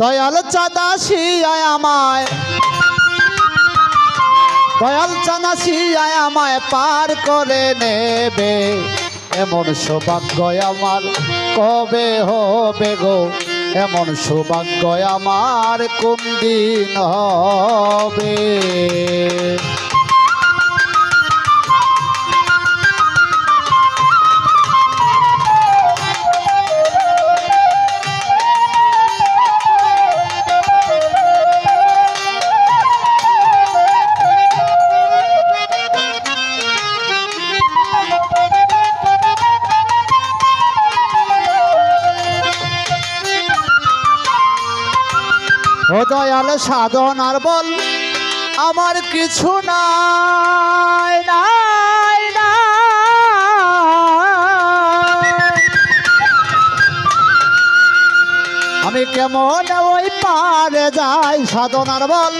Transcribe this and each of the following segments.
দয়াল চাঁদাসি আয় আমায়। দয়াল চাঁদাসি আয় আমায় পার করে নেবে। এমন সৌভাগ্য আমার কবে হবে গো? এমন সৌভাগ্য আমার কোন দিন হবে? দয়াল সাধন আর বল, আমার কিছু নাই নাই। আমি কেমন ওই পারে যাই সাধনার বল,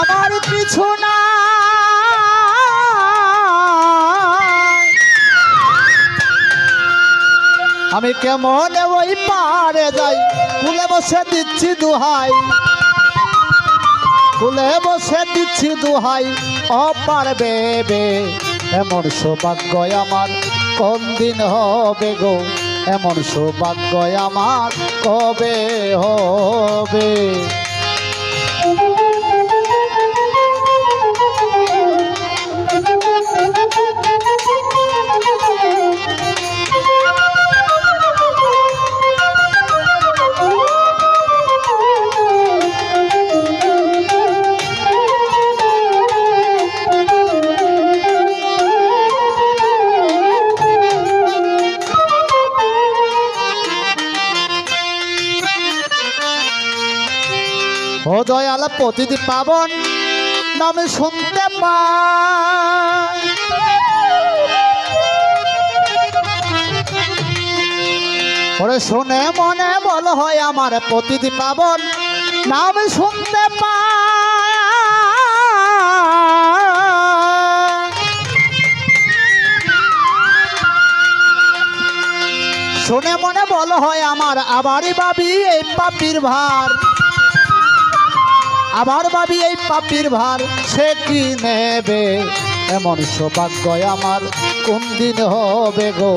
আমার কিছু নাই আমি কেমন ওই পারে যাই কুলে বসে দিচ্ছি দুহাই কুলে বসে দিচ্ছি দুহাই। অপার বেবে, এমন সৌভাগ্য আমার কোন দিন হবে গো? এমন সৌভাগ্য আমার কবে হবে? ও দয়াল প্রতিদি পাবন, নামে শুনতে পাই। ওরে শুনে মনে বল হয় আমার প্রতিদি পাবন, নাম শুনতে পাই। শুনে মনে বল হয় আমার আবারই ভাবি এই পাপির ভার। আবার ভাবি এই পাপির ভার, সে কি নেবে? এমন সৌভাগ্য আমার কোন দিন হবে গো?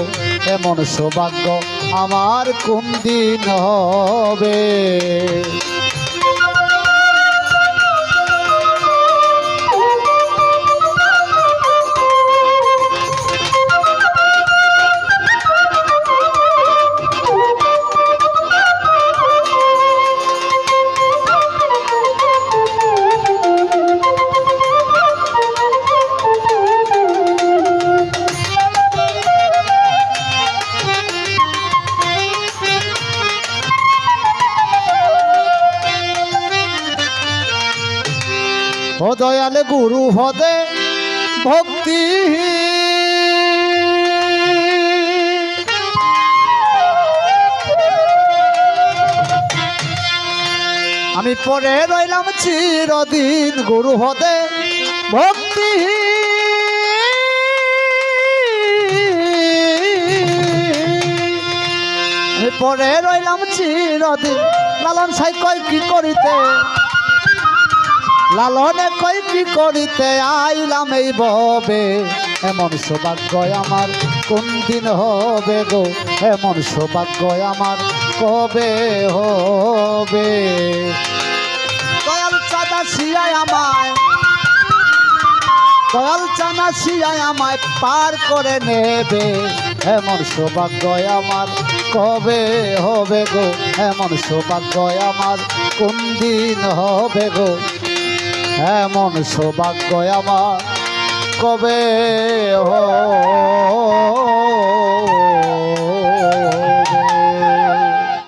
এমন সৌভাগ্য আমার কোন দিন হবে? দয়াল গুরু হদে ভক্তি। আমি পরে রইলাম চিরদিন গুরু হদে ভক্তি। পরে রইলাম চিরদিন। লালন সাই কয় কি করিতে? লালনে কই কি করিতে আইলাম এই ববে? এমন সৌভাগ্য আমার কোন দিন হবে গো? এমন সৌভাগ্য আমার কবে হবে? দয়াল চাঁদা শিয়ায় আমায়, দয়াল চানা শিয়ায় আমায় পার করে নেবে। এমন সৌভাগ্য আমার কবে হবে গো? এমন সৌভাগ্য আমার কোন দিন হবে গো? এমন সৌভাগ্য আমার। কবে হবে